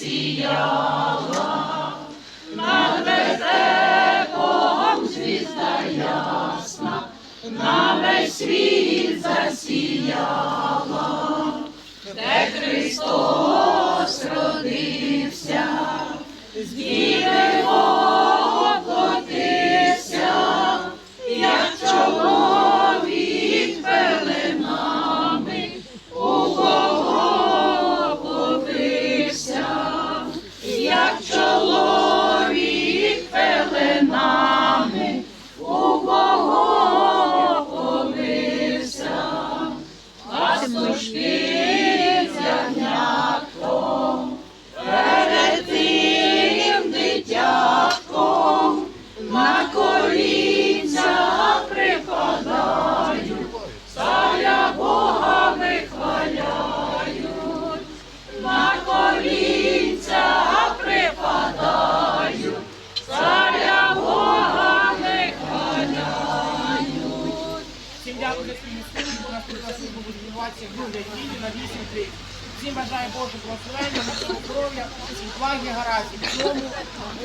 засіяла, над вертепом звізда ясна, на весь світ засіяла, де Христос родився, Дякую за. У нас служба буде відбуватися в неділі на 8.30. Всім бажаю Божого благословення, здоров'я, відваги, гаразд.